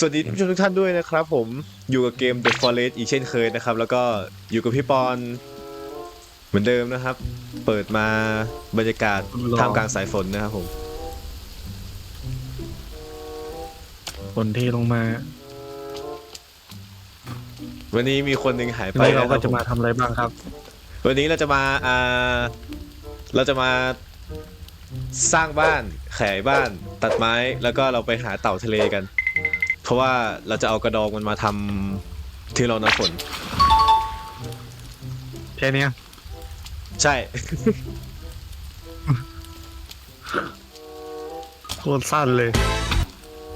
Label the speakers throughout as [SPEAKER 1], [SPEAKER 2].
[SPEAKER 1] สวัสดีทุกทุกท่านด้วยนะครับผมอยู่กับเกม The Forest อีกเช่นเคยนะครับ แล้วก็อยู่กับพี่ปอนเหมือนเดิมนะครับ เปิดมาบรรยากาศท่ามกลางสายฝนนะครับผม
[SPEAKER 2] ฝนเทลงมา
[SPEAKER 1] วันนี้มีคนหนึ่งหายไป
[SPEAKER 2] เราก็จะมาทำอะไรบ้างครับ
[SPEAKER 1] วันนี้เราจะมาอ่าเราจะมาสร้างบ้านขยายบ้านตัดไม้แล้วก็เราไปหาเต่าทะเลกัน เพราะว่าเราจะเอากระดองมันมาทำที่เราหน้ำฝน
[SPEAKER 2] แค่นี้
[SPEAKER 1] ใช่
[SPEAKER 2] โคตรสั้นเลย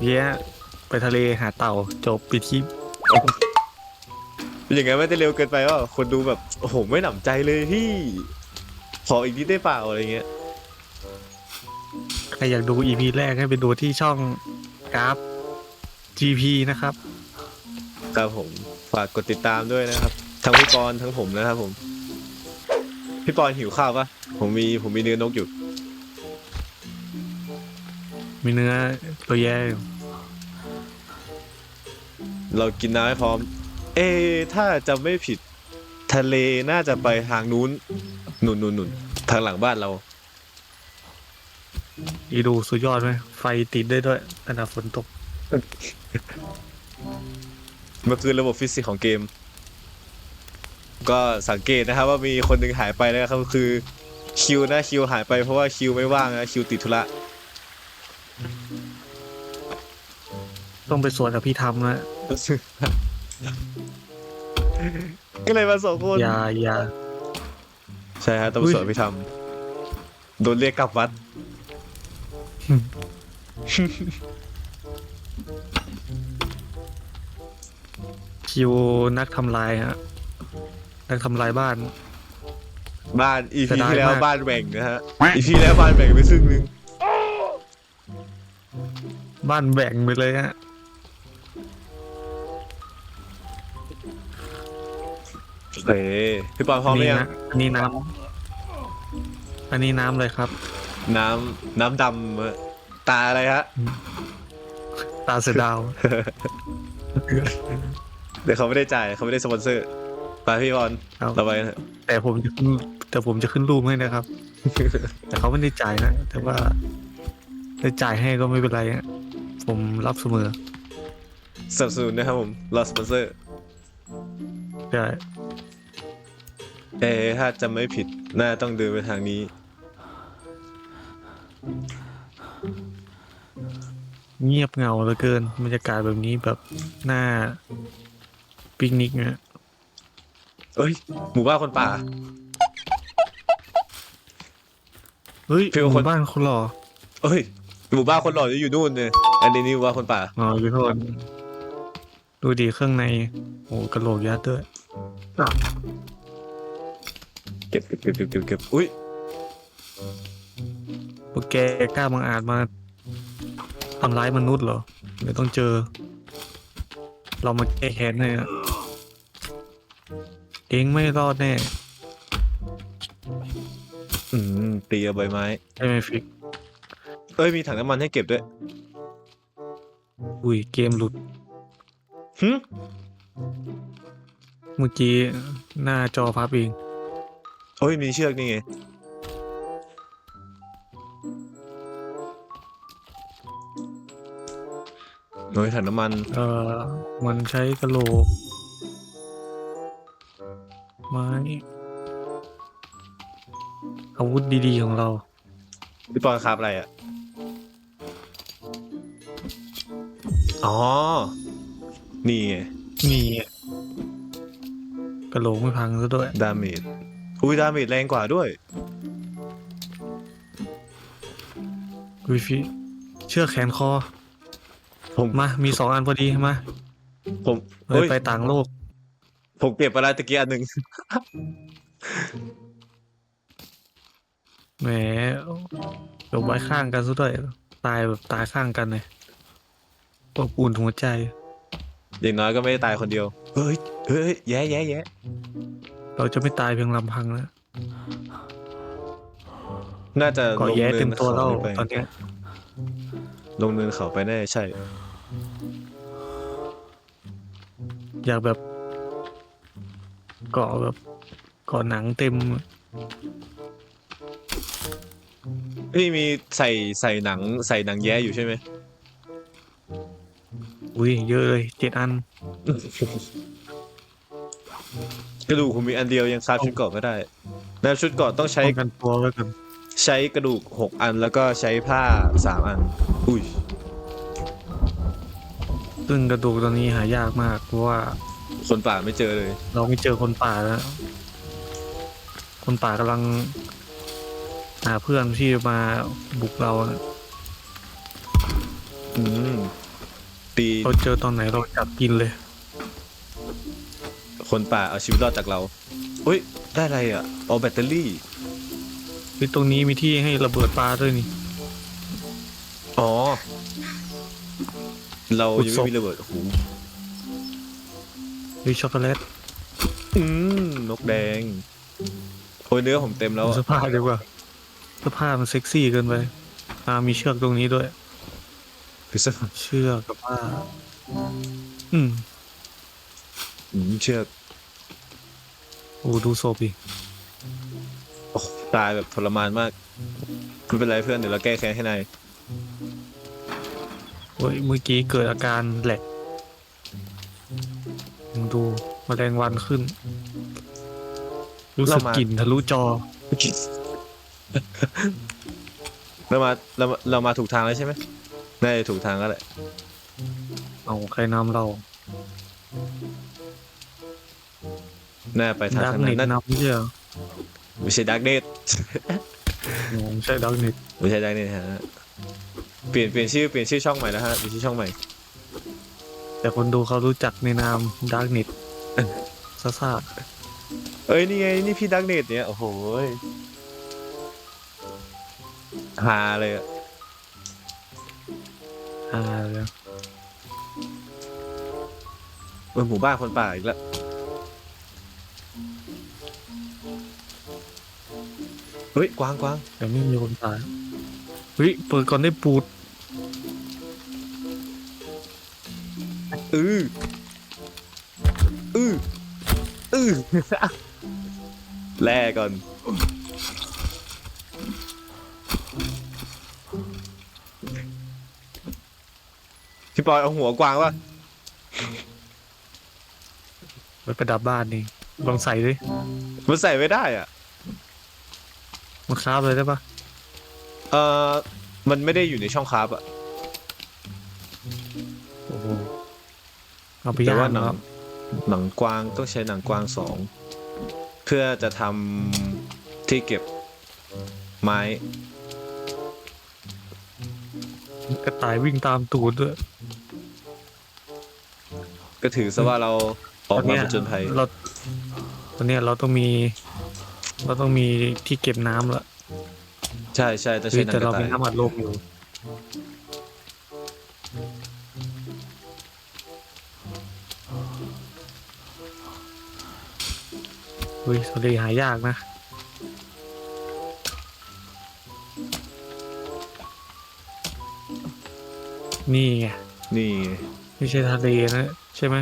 [SPEAKER 2] เย้ไปทะเลหาเต่าจบปิดคลิป
[SPEAKER 1] อย่างงั้นไม่ได้เร็วเกินไปว่าคนดูแบบโอ้โหไม่หนำใจเลยพี่ขออีกนิดได้เปล่าอะไรเงี้ย
[SPEAKER 2] ใครอยากดูอีพีแรกให้ไปดูที่ช่องกราฟ GP นะครับ
[SPEAKER 1] ครับผมฝากกดติดตามด้วยนะครับ ทั้งพี่ปอนทั้งผมนะครับผม พี่ปอนหิวข้าวปะผมมีผมมีเนื้อนกอยู่
[SPEAKER 2] มีเนื้อตัวแย่อยู่
[SPEAKER 1] เรากินน้ำให้พร้อม เอถ้าจะไม่ผิด ทะเลน่าจะไปทางนู้นนุ่นนุ่นนุนทางหลังบ้านเรา
[SPEAKER 2] อีดูสุดยอดไหมไฟติดได้ด้วยขณะฝนตก เมื่
[SPEAKER 1] อคืนระบบฟิสิกส์ของเกม ก็สังเกตนะครับว่ามีคนหนึ่งหายไปนะครับคือคิวนะคิวหายไปเพราะว่าคิวไม่ว่างนะคิวติดธุระ
[SPEAKER 2] ต้องไปสวนกับพี่ทำนะ
[SPEAKER 1] ก็เลยมาสองคน
[SPEAKER 2] ยายา
[SPEAKER 1] ใช่ฮะต้อง
[SPEAKER 2] ไป
[SPEAKER 1] สวนพี่ทำโดนเรียกกลับวัด
[SPEAKER 2] คิวนักทำลายฮะ นักทำลายบ้าน
[SPEAKER 1] บ้านอีพีที่แล้วบ้านแบ่งนะฮะอีพีแล้วบ้านแบ่งไปซึ่งหนึ่ง
[SPEAKER 2] บ้านแบ่งไปเลยฮะ
[SPEAKER 1] เฮ้ยพี่ปอนพร้อมไหรือยั
[SPEAKER 2] นี่น้ำอันนี้น้ำเลยครับ
[SPEAKER 1] น้ำน้ำดำตาอะไรฮะ
[SPEAKER 2] ตาเสดาว
[SPEAKER 1] เดี๋ยวเขาไม่ได้จ่ายเขาไม่ได้สปอนเซอร์ไปพี่บอลเราไป
[SPEAKER 2] แต่ผมจะแต่ผมจะขึ้นรูปให้นะครับ แต่เขาไม่ได้จ่ายนะ แต่ว่าได้จ่ายให้ก็ไม่เป็นไรผมรับเสมอ
[SPEAKER 1] สับสนนะครับผมรอสปอนเซอร์
[SPEAKER 2] ใช่
[SPEAKER 1] เออถ้าจะไม่ผิดน่าต้องเดินไปทางนี้
[SPEAKER 2] เงียบเงาเหลือเกินบรรยากาศแบบนี้แบบน่า ปิกนิกเนี่ย
[SPEAKER 1] เอ้ย หมู่บ้านคนป่า
[SPEAKER 2] เฮ้ย
[SPEAKER 1] ฟิล
[SPEAKER 2] ห
[SPEAKER 1] คน
[SPEAKER 2] มู่บ้านคนหล่อ
[SPEAKER 1] เอ้ย หมู่บ้านคนหล่อจะอยู่นู่นเลยอันนี้นี่หมู่บ้านคนป่า
[SPEAKER 2] อ๋อทุกคนดูดีเครื่องในโอ้กระโหลกยัดด้วย
[SPEAKER 1] เก็บเก็บเก็บเก็บเก็บเก็บอุ้ย
[SPEAKER 2] พวกแกกล้าบังอาจมาทำร้ายมนุษย์เหรอเดี๋ยวต้องเจอ เรามาแก้แค้นให้อะ เองไม่รอดแน่
[SPEAKER 1] อืมเตียใบไม้
[SPEAKER 2] ไม่ไหมฟิก
[SPEAKER 1] เอ้ย มีถังน้ำมันให้เก็บด้วย
[SPEAKER 2] อุ้ยเกมหลุด
[SPEAKER 1] หึ
[SPEAKER 2] เมื่อกี้หน้าจอพับเอง
[SPEAKER 1] โอ้ย มีเชือกนี่ไน้อยถังน้ำมัน
[SPEAKER 2] เออมันใช้กระโหลก ไม้ อาวุธดีๆของเรา
[SPEAKER 1] พี่ปอนครับอะไรอะ อ๋อ นี่ไง
[SPEAKER 2] นี่อะกระโหลกไม่พังซะด้วย
[SPEAKER 1] ดาเมจ อุ้ยดาเมจแรงกว่าด้วย
[SPEAKER 2] วิฟิเชือกแขนคอ
[SPEAKER 1] ผม
[SPEAKER 2] มา มีสองอันพอดีมา
[SPEAKER 1] ผม
[SPEAKER 2] เฮ้
[SPEAKER 1] เฮ้
[SPEAKER 2] ย
[SPEAKER 1] ย
[SPEAKER 2] ไปต่างโลก
[SPEAKER 1] ผมเก็บไปแล้วตะกี้อันหนึ่ง
[SPEAKER 2] แหมจบไว้ข้างกันซะด้วยตายแบบตายข้างกันเลยอบอุ่นหัวใจ
[SPEAKER 1] อย่างน้อยก็ไม่ได้ตายคนเดียว เฮ้ย เฮ้ย แย่แย่แย่
[SPEAKER 2] เราจะไม่ตายเพียงลำพังแล้ว
[SPEAKER 1] น่าจะ
[SPEAKER 2] ก่
[SPEAKER 1] อ
[SPEAKER 2] แย่
[SPEAKER 1] เต็
[SPEAKER 2] มตัว
[SPEAKER 1] เรา
[SPEAKER 2] ตอนนี้
[SPEAKER 1] ลงเนินเขาไปแน่ใช่
[SPEAKER 2] อยากแบบ เกาะแบบเกาะหนังเต็ม
[SPEAKER 1] พี่มีใส่ใส่หนังใส่หนังแย้อยู่ใช่ไหม
[SPEAKER 2] อุ้ยเยอะเลยเจ็ดอัน
[SPEAKER 1] กระดูกผมมีอันเดียวยังคราฟชุดเกราะไม่ได้แล้วชุดเกราะต้องใช้
[SPEAKER 2] ป้องกันตัวไว้ก่อน
[SPEAKER 1] ใช้กระดูกหกอันแล้วก็ใช้ผ้าสามอัน อุ้ย
[SPEAKER 2] ซึ่งกระดูกตอนนี้หายากมากเพราะว่า
[SPEAKER 1] คนป่าไม่เจอเลย
[SPEAKER 2] เราไม่เจอคนป่าแล้ว คนป่ากำลัง หาเพื่อนที่มาบุกเรานะ
[SPEAKER 1] อืมปี
[SPEAKER 2] เราเจอตอนไหนเราจับกินเลย
[SPEAKER 1] คนป่าเอาชีวิตรอดจากเราอุ้ย ได้อะไรอะ เอาแบตเตอรี่
[SPEAKER 2] ที่ตรงนี้มีที่ให้ระเบิดปลาด้วยนี่
[SPEAKER 1] อ๋อ เรา
[SPEAKER 2] ขุด
[SPEAKER 1] ยัง
[SPEAKER 2] ศพ
[SPEAKER 1] ไม่มีระเบิดโอ้โห
[SPEAKER 2] มีช็อกโกแลต
[SPEAKER 1] อืมนกแดงโอ้ยเนื้อผมเต็มแล้ว
[SPEAKER 2] ดู
[SPEAKER 1] อะ
[SPEAKER 2] เสื้อผ้าดีกว่าเสื้อผ้ามันเซ็กซี่เกินไปอ่ามีเชือกตรงนี้ด้วย
[SPEAKER 1] คือสัก
[SPEAKER 2] เชือกกับผ้าอืม
[SPEAKER 1] อืมเชือก
[SPEAKER 2] โอ้ดูศพดิ
[SPEAKER 1] โอ้ตายแบบทรมานมากไม่เป็นไรเพื่อนเดี๋ยวเราแก้แค้นให้นาย
[SPEAKER 2] เฮ้ยเมื่อกี้เกิดอาการแหลก มึงดูแมลงวันขึ้น รู้สึกกลิ่นทะลุจอ
[SPEAKER 1] เรามาเรามาเรามาถูกทางแล้วใช่ไหมน่าจะถูกทางแล้วแหละ
[SPEAKER 2] เอาใครนำเรา
[SPEAKER 1] น่าไปทาง
[SPEAKER 2] ดัก
[SPEAKER 1] ทาง
[SPEAKER 2] เน็
[SPEAKER 1] นั้
[SPEAKER 2] ต
[SPEAKER 1] นนั่น
[SPEAKER 2] นำเชื่อ
[SPEAKER 1] ไม่ใช่ดักเนต
[SPEAKER 2] ไม่ใช่ดักเน็ต
[SPEAKER 1] ไม่ใช่ดักเนตฮะเปลี่ยนเปลี่ยนชื่อเปลี่ยนชื่อช่องใหม่แล้วฮะมีชื่อช่องใหม่
[SPEAKER 2] แต่คนดูเขารู้จักในนามดักเน็ตซาซา
[SPEAKER 1] เอ้ยนี่ไงนี่พี่ดักเนตเนี่ยโอ้โหยฮาเลยอะ
[SPEAKER 2] อ่าเลย
[SPEAKER 1] เออหมู่บ้านคนป่าอีกแล้วเฮ้ยกวางกวาง
[SPEAKER 2] แต่ไม่มีคนตายเฮ้ยเปิดก่อนได้ปูด
[SPEAKER 1] อืออืออือแล่ก่อนพี่ปอยเอาหัวกวางวะ
[SPEAKER 2] ไว้ประดับบ้านนี่ลองใส่ดิ
[SPEAKER 1] มันใส่ไม่ได้อะ
[SPEAKER 2] มันคราบเลยได้ปะ
[SPEAKER 1] เออมันไม่ได้อยู่ในช่องคราฟอะ
[SPEAKER 2] เอาไป
[SPEAKER 1] แต่
[SPEAKER 2] ย่า
[SPEAKER 1] ว่างหนัง
[SPEAKER 2] ครับ
[SPEAKER 1] หนังกวางต้องใช้หนังกวางสองเพื่อจะทำที่เก็บไม้
[SPEAKER 2] กระต่ายวิ่งตามตูดด้วย
[SPEAKER 1] ก็ถือซะว่าเราออกมาผจญภัย
[SPEAKER 2] เราตอนเนี้ยเราต้องมี เราต้องมีที่เก็บน้ำละ
[SPEAKER 1] ใช่ใช่ต้อง
[SPEAKER 2] เฮ้
[SPEAKER 1] ใช้
[SPEAKER 2] ย
[SPEAKER 1] หนัง
[SPEAKER 2] แต่
[SPEAKER 1] กระ
[SPEAKER 2] เรา
[SPEAKER 1] ต่า
[SPEAKER 2] มี
[SPEAKER 1] ย
[SPEAKER 2] น้ำอัดลมอยู่ เฮ้ยทะเลหายากนะ นี่ไง
[SPEAKER 1] นี่
[SPEAKER 2] ไม่ใช่ทะเลนะใช่ไหม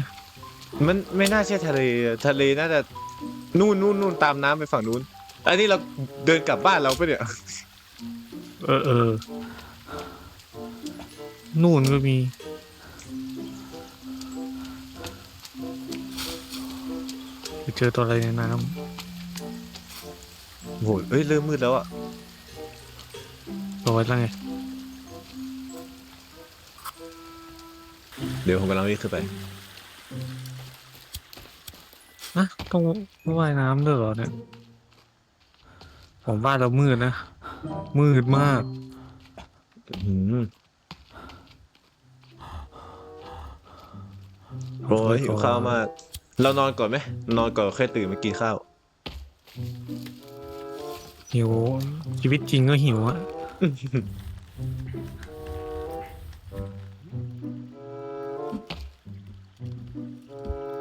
[SPEAKER 1] มันไม่น่าใช่ทะเลทะเลน่าจะนู่นนู่นนู่นตามน้ำไปฝั่งนู้นอันนี้เราเดินกลับบ้านเราปะเนี่ย
[SPEAKER 2] เออเออนู่นก็มี เจอตัวอะไรในน้
[SPEAKER 1] โหเอ้ยเริ่มมืดแล้วอะำ
[SPEAKER 2] ตัวอะไรไง
[SPEAKER 1] เดี๋ยวผมกำลังวิ่งขึ้นไป
[SPEAKER 2] นะต้องว่ายน้ำด้วยเหรอเนี่ย ผมว่าเรามืดนะ มืดมาก
[SPEAKER 1] อืมโอ้ยหิวข้าวมาก เรานอนก่อนไหมนอนก่อนค่อยตื่นมากินข้าว
[SPEAKER 2] หิว ชีวิตจริงก็หิวอะ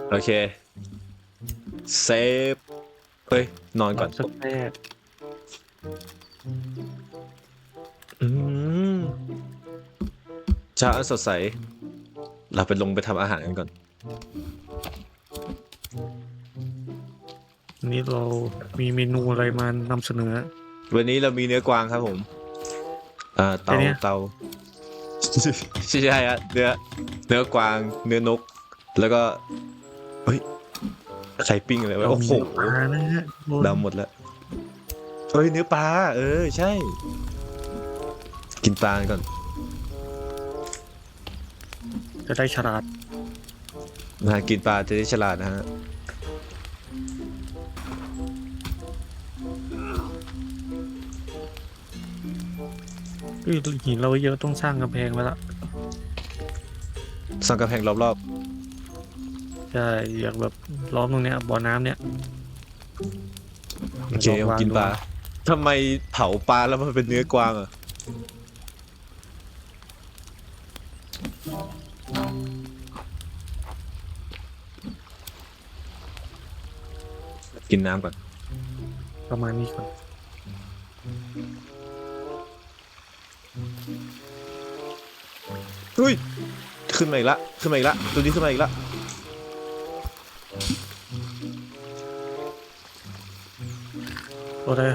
[SPEAKER 1] โอเคเซฟเฮ้ยนอนก่อน
[SPEAKER 2] สักแรก
[SPEAKER 1] อืมเช้าอันสดใส เราไปลงไปทำอาหารกันก่อน
[SPEAKER 2] วันนี้เรามีเมนูอะไรมานำเสนอ
[SPEAKER 1] วันนี้เรามีเนื้อกวางครับผมอ่าเตา
[SPEAKER 2] ไอ้เนี่ย
[SPEAKER 1] เตา ใช่ใช่ฮะเนื้อเนื้อกวาง เนื้อนก แล้วก็เฮ้ยไข่ปิ้งอะไรวะ
[SPEAKER 2] เรา
[SPEAKER 1] โอ้
[SPEAKER 2] มี
[SPEAKER 1] โห
[SPEAKER 2] เนื้อปลานะฮะ
[SPEAKER 1] ดำหมดแล้วเฮ้ยเนื้อปลาเออ ใช่ กินปลาก่อน
[SPEAKER 2] จะได้ฉลาด
[SPEAKER 1] นะฮะกินปลาจะได้ฉลาดนะฮะ
[SPEAKER 2] เอ้ยหินเราเยอะต้องสร้างกำแพงไว้ละ
[SPEAKER 1] สั่งกระแพงรอบ
[SPEAKER 2] ใช่อยากแบบล้อมตรงเนี้ยบ่อน้ำเนี้ย
[SPEAKER 1] ๆโอเค
[SPEAKER 2] ลง
[SPEAKER 1] ผม
[SPEAKER 2] วาง
[SPEAKER 1] กินปลา
[SPEAKER 2] ดู
[SPEAKER 1] ทำไมเผาปลาแล้วมันเป็นเนื้อกวางอะกินน้ำก่อน
[SPEAKER 2] ประมาณนี้ก่อน
[SPEAKER 1] เฮ้ย ขึ้นมาอีกละ ขึ้นมาอีกละ ตัวนี้ขึ้นมาอีกละ
[SPEAKER 2] ตัวได้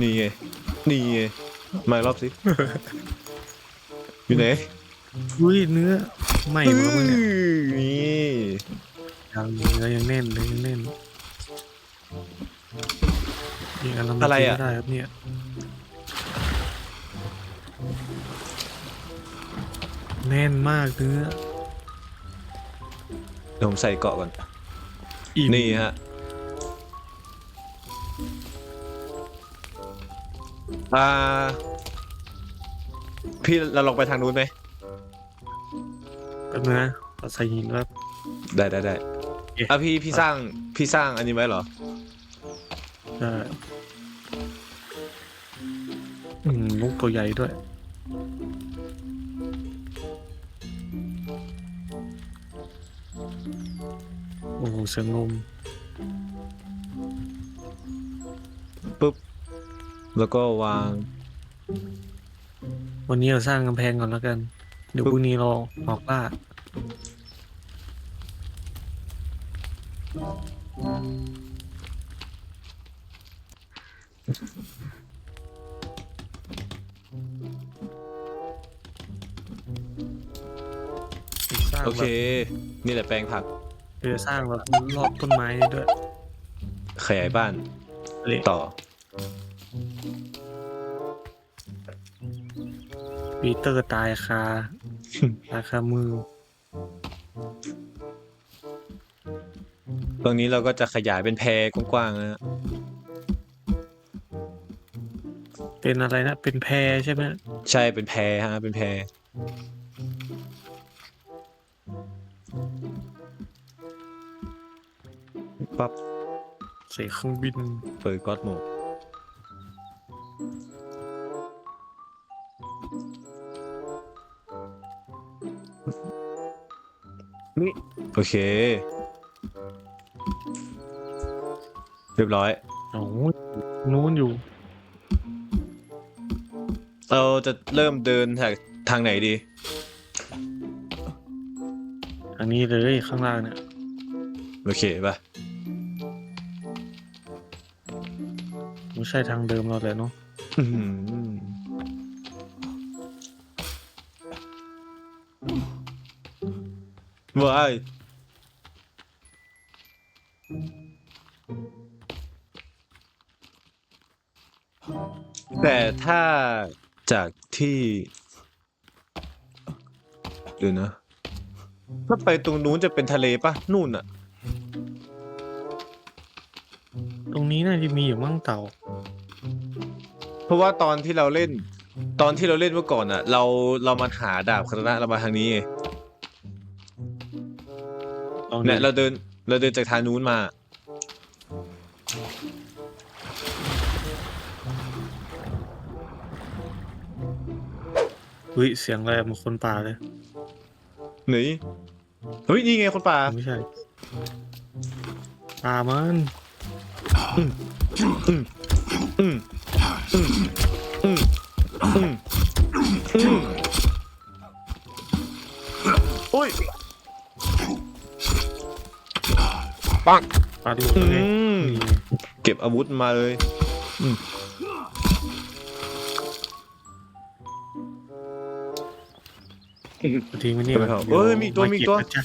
[SPEAKER 1] นี่ไง นี่ไง มารอบสิ อยู่ไหน
[SPEAKER 2] อุ้ยเนื้อไหม่หมดแล้วมั้งเนี่ย
[SPEAKER 1] นี่
[SPEAKER 2] ยังเนื้อยังแน่นเลยยังแน่นอีกอันละมัน
[SPEAKER 1] อะไร
[SPEAKER 2] กิน
[SPEAKER 1] อะ
[SPEAKER 2] ไม่ได้ครับเนี่ย แน่นมากเนื้อ
[SPEAKER 1] เดี๋ยวผมใส่เกาะก่อน
[SPEAKER 2] อิ่ม
[SPEAKER 1] นี่ฮะอ่าพี่เราลองไปทางนู้นไหม
[SPEAKER 2] แป๊บนึงนะเราใส่หินแล้ว
[SPEAKER 1] ได้ได้ได้
[SPEAKER 2] เอ๊ะ
[SPEAKER 1] อะพี่พี่สร้างพี่สร้างอันนี้ไว้เหรอ
[SPEAKER 2] ใช่อืมลูกตัวใหญ่ด้วย โอ้โหเสียงลม
[SPEAKER 1] ปุ๊บ แล้วก็วาง
[SPEAKER 2] วันนี้เราสร้างกำแพงก่อนแล้วกัน เดี๋ยว
[SPEAKER 1] ปึ๊บ
[SPEAKER 2] พรุ่งนี้เราออกล่าสร้าง
[SPEAKER 1] โอ
[SPEAKER 2] แบ
[SPEAKER 1] เค
[SPEAKER 2] บ
[SPEAKER 1] นี่แหละแปลงผัก
[SPEAKER 2] เดี๋ยวสร้างแบบรอบต้นไม้นี่ด้วย
[SPEAKER 1] ขยายบ้าน
[SPEAKER 2] เละ
[SPEAKER 1] ต่อ
[SPEAKER 2] ปีเตอร์ตายคาตายคามือ
[SPEAKER 1] ตรงนี้เราก็จะขยายเป็นแพรกว้างๆนะฮะ
[SPEAKER 2] เป็นอะไรนะ เป็นแพรใช่ไหม
[SPEAKER 1] ใช่เป็นแพรฮะ เป็นแพร ปั๊บ
[SPEAKER 2] ใส่เครื่องบิน
[SPEAKER 1] เปิดก๊อตโหมดนี่โอเค เรียบร้อย
[SPEAKER 2] โอ้ยนู้นอยู่
[SPEAKER 1] เราจะเริ่มเดินทางทางไหนดี
[SPEAKER 2] อันนี้เลยข้างล่างเนี่ย
[SPEAKER 1] โอเคป่ะ
[SPEAKER 2] ใช่ทางเดิมเราเลยเนาะ
[SPEAKER 1] อื้อหือว้ายแต่ถ้าจากที่เดี๋ยวนะ ถ้าไปตรงนู้นจะเป็นทะเลปะนู่นอะ
[SPEAKER 2] ตรงนี้น่าจะมีอยู่มั่งเต่า
[SPEAKER 1] เพราะว่าตอนที่เราเล่น ตอนที่เราเล่นเมื่อก่อนอะเราเรามาหาดาบคาตานะเรามาทางนี้ไง
[SPEAKER 2] ลองดู
[SPEAKER 1] เนี่ยเราเดินเราเดินจากทางนู้นมา
[SPEAKER 2] เฮ้ยเสียงอะไรเหมันคนป่าเลย
[SPEAKER 1] ไหนเฮ้ยนี่ไงคนป่า
[SPEAKER 2] ไม่ใช่ป่ามัน
[SPEAKER 1] อืม อืมอืมอืมอืมโอ้ย
[SPEAKER 2] ปาดู
[SPEAKER 1] อื
[SPEAKER 2] เลย
[SPEAKER 1] มเก็บอาวุธมาเลย
[SPEAKER 2] ทิ้งไว้นี่
[SPEAKER 1] ไปเผาเอ้ยมีตัวมีตัวา
[SPEAKER 2] เก็บนะจ๊ะ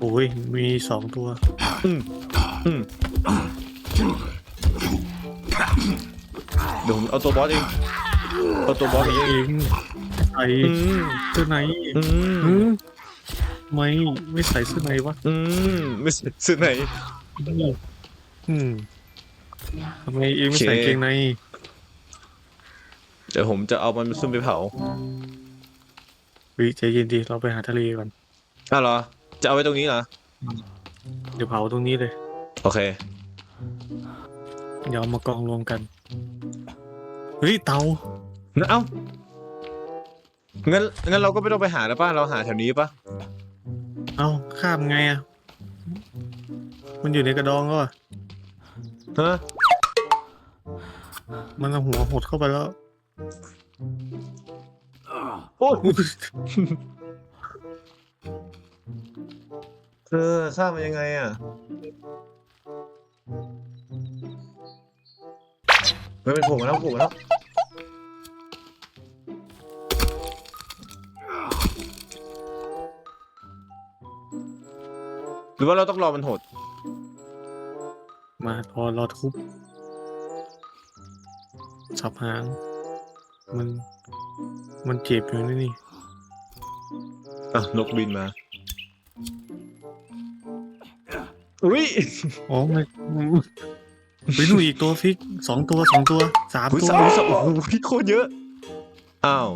[SPEAKER 2] โอ้ยมีสองตัว
[SPEAKER 1] อืมอืม เดี๋ยวผมเอาตัวบอสเองเอาตัวบอสเอง
[SPEAKER 2] เองใส่
[SPEAKER 1] อืม
[SPEAKER 2] เสื้อใน
[SPEAKER 1] อืม
[SPEAKER 2] อืมไม่ไม่ใส่เสื้อในวะ
[SPEAKER 1] อืมไม่ใส่เสื้อไหน
[SPEAKER 2] อืมทำไมเองไม่ใส่
[SPEAKER 1] โอเค
[SPEAKER 2] เกงใน
[SPEAKER 1] เดี๋ยวผมจะเอามันขึ้นไปเผา
[SPEAKER 2] เฮ้ยใจเย็นดีเราไปหาทะเลก่อน
[SPEAKER 1] อ้าวเหรอ จะเอาไว้ตรงนี้เหรอ
[SPEAKER 2] เดี๋ยวเผาตรงนี้เลย
[SPEAKER 1] โอเค
[SPEAKER 2] เดี๋ยวเอามากองรวมกันเฮ้ยเตา
[SPEAKER 1] งั้นเอ้างั้นงั้นเราก็ไม่ต้องไปหาแล้วป่ะเราหาแถวนี้ป่ะ
[SPEAKER 2] เอาข้ามไงอะ มันอยู่ในกระดองก็
[SPEAKER 1] ฮะ
[SPEAKER 2] มันเอาหัวหดเข้าไปแล้ว
[SPEAKER 1] โอ้เออข้ามมันยังไงอะไม่เป็นผมมาแล้วผมมาแล้ว รือว่าเราต้องรอมันหด
[SPEAKER 2] มาพอรอทุบสับหาง มัน มันเจ็บอยู่นี่นี่
[SPEAKER 1] อะนกบินมา อุ้ย
[SPEAKER 2] อ๋อไม่ไปหนูอีกตัวฟิกสองตัวสองตัวสาม
[SPEAKER 1] อุ้ย
[SPEAKER 2] ตัว
[SPEAKER 1] สามอุ้ยสามโอ้โหโคตรเยอะ อ้าว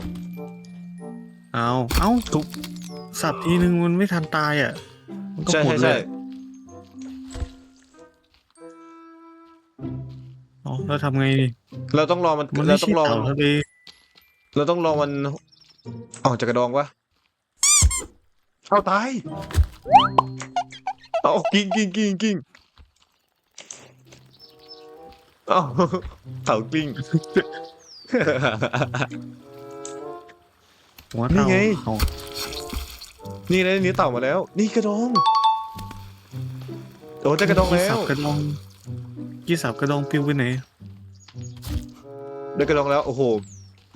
[SPEAKER 2] เอาเอ้าทุบสับทีนึงมันไม่ทันตายอะ มันก็
[SPEAKER 1] ใช่
[SPEAKER 2] หม
[SPEAKER 1] ใช่
[SPEAKER 2] ดเล
[SPEAKER 1] ใช่
[SPEAKER 2] ยอ๋อแล้วทำไงนี่
[SPEAKER 1] เราต้องรอมัน
[SPEAKER 2] มัน
[SPEAKER 1] เรา
[SPEAKER 2] ไม่
[SPEAKER 1] ต้อ
[SPEAKER 2] ใช่
[SPEAKER 1] งรอ
[SPEAKER 2] เต่าทะเล
[SPEAKER 1] เราต้องรอมันออกจากกระดองวะเอาตายเอากิ้งกิ้งกิ้งกิ้งเอาเต่ากิ้ง
[SPEAKER 2] หัว
[SPEAKER 1] นี่
[SPEAKER 2] เต่า
[SPEAKER 1] ไง
[SPEAKER 2] เอา
[SPEAKER 1] นี่นะนี่เต่ามาแล้ว นี่กระดองโอ้ได้กระดอง
[SPEAKER 2] กี้
[SPEAKER 1] แล้
[SPEAKER 2] สั
[SPEAKER 1] ว
[SPEAKER 2] บกระดองกี้สับกระดองปิวไปไหน
[SPEAKER 1] ได้กระดองแล้วโอ้โห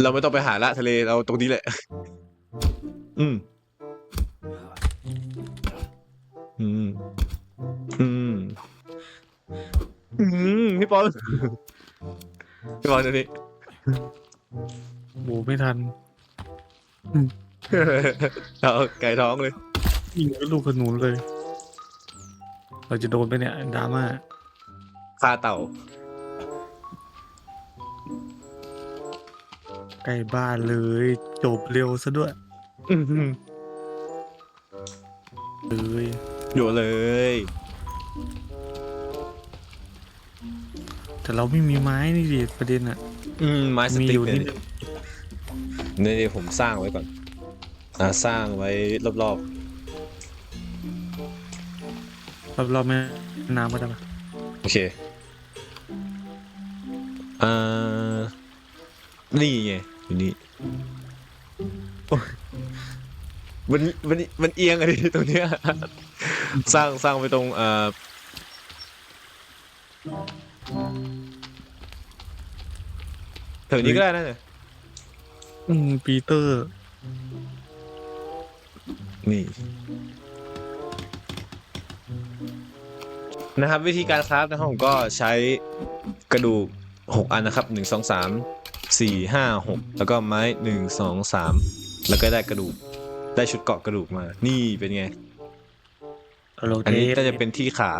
[SPEAKER 1] เราไม่ต้องไปหาละทะเลเราตรงนี้แหละ อืม อืม อืม อืมพี่ปอนพี่ปอนเดี๋ยวนี้
[SPEAKER 2] โอ้ไม่ทัน
[SPEAKER 1] เอาไก่ท้องเลย
[SPEAKER 2] ยิงก็ลูกขนุนเลย เราจะโดนไปเนี่ยดราม่า
[SPEAKER 1] คาเต่า
[SPEAKER 2] ใกล้บ้านเลย จบเร็วซะด้วย
[SPEAKER 1] อืม
[SPEAKER 2] เลย
[SPEAKER 1] อยู่เลย
[SPEAKER 2] แต่เราไม่มีไม้นี่ดิประเด็นอะ
[SPEAKER 1] อืมไม้ส
[SPEAKER 2] มี
[SPEAKER 1] ติ๊
[SPEAKER 2] อกยู่
[SPEAKER 1] เนี่ย
[SPEAKER 2] นิดนึง
[SPEAKER 1] นี่นี่ผมสร้างไว้ก่อน อ่าสร้างไว้รอบ
[SPEAKER 2] เราเราไม่น้ำก็ได้ปะ
[SPEAKER 1] ๆ โอเค อ่า นี่ไงอยู่นี่โอ้ยมันมันมันเอียงอะดิตรงเนี้ย สร้างสร้างไปตรงอ่าแถวนี้ก็ได้นะเนี่ย
[SPEAKER 2] อืมปีเตอร์
[SPEAKER 1] นี่นะครับ วิธีการคราฟนะครับผมก็ใช้กระดูกหกอันนะครับหนึ่งสองสามสี่ห้าหกแล้วก็ไม้หนึ่งสองสามแล้วก็ได้กระดูก ได้ชุดเกราะกระดูกมา นี่เป็นไง
[SPEAKER 2] โร
[SPEAKER 1] อันนี้
[SPEAKER 2] เทส
[SPEAKER 1] ก็จะเป็นที่ขา